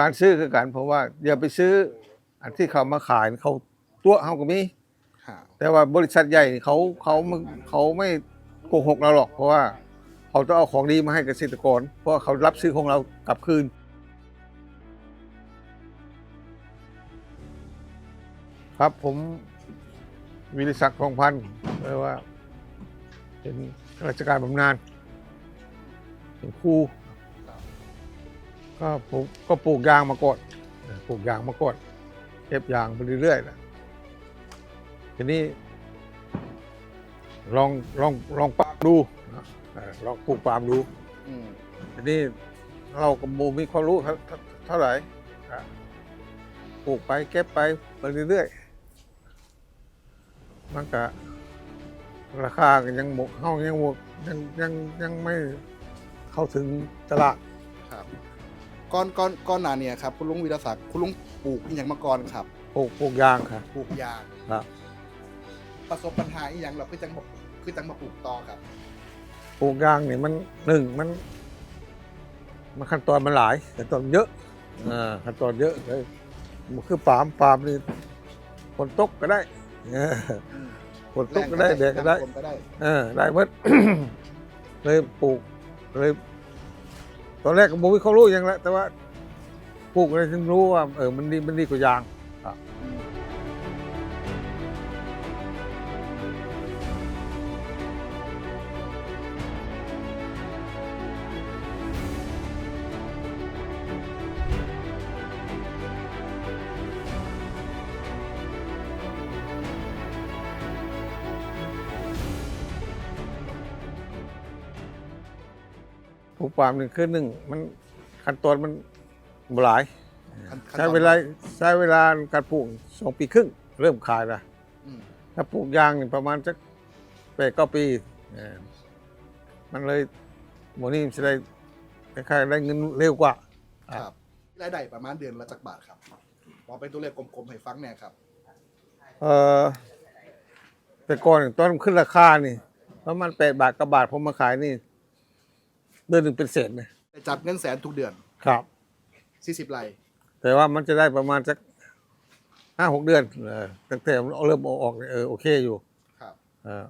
การซื้อคือกันเพราะว่าอย่าไปซื้อ อันที่เขามาขายเขาตัวเขาก็มีครับแต่ว่าบริษัทใหญ่นี่เขาเขามึงเขาไม่โกหกเราหรอก เพราะว่าเขาต้องเอาของดีมาให้เกษตรกร เพราะว่าเขารับซื้อของเรากลับคืน ครับผมวิริศักดิ์ทองพันธ์แปลว่า เป็นข้าราชการบำนาญเป็นครู ก็ปลูกก็ปลูกยางมาก่อนปลูกยางมาก่อนเก็บยางไปเรื่อยๆนะทีนี้ ลองลองลองปาล์มดูนะเออลองปลูกปาล์มดูอืมทีนี้เราก็โมมีความรู้เท่าเท่าเท่าไหร่อะปลูกไปเก็บไปไปเรื่อยๆมันก็ราคาก็ยังหมกเฮายังหมกยังยังยังไม่เข้าถึงตลาด ครับ ก่อนก่อนก่อนหน้าเนี่ยครับคุณลุงวีรศักดิ์คุณลุงปลูกอีหยังมาก่อนครับปลูกปลูกยางค่ะปลูกยางครับประสบปัญหาอีหยังเราคือจังมาคือจังมาปลูกต่อครับ ปลูกยางนี่มันหนึ่งมัน มันขั้นตอนมันหลายขั้นตอนเยอะอ่าขั้นตอนเยอะเลยมันคือปาล์มปาล์มนี่ฝนตกก็ได้เอออืมฝนตกก็ได้แดดก็ได้ฝนก็ได้ เออได้หมดเลยปลูกเลย ตอนแรกก็บอกว่าเขารู้อย่างแหละแต่ว่าปลูกเลยถึงรู้ว่าเออมันดีมันดีกว่ายาง ปลูกปาล์มหนึ่งคือหนึ่งมันขั้นตอนมันบ่หลาย ขั้นขั้นตอนใช้เวลาใช้เวลาการปลูกสองปีครึ่ง เริ่มขายละอืมถ้าปลูกยางนี่ประมาณสักแปดเก้าปีเออมันเลยโมนี่จะได้คล้ายๆได้เงินเร็วกว่าครับรายได้ประมาณเดือนละจักบาทครับพอเป็นตัวเลขกลมๆให้ฟังเนี่ยครับ เออแต่ก่อนตอนขึ้นราคานี่ประมาณแปดบาทกับบาทผมมาขายนี่ เดือนหนึ่งเป็นเศษนะได้จับเงินแสนทุกเดือนครับ40ไร่แต่ว่ามันจะได้ประมาณสักห้าหกเดือนเออตั้งแต่มันเริ่มเอาออกเนี่ยเออโอเคอยู่ครับ เออ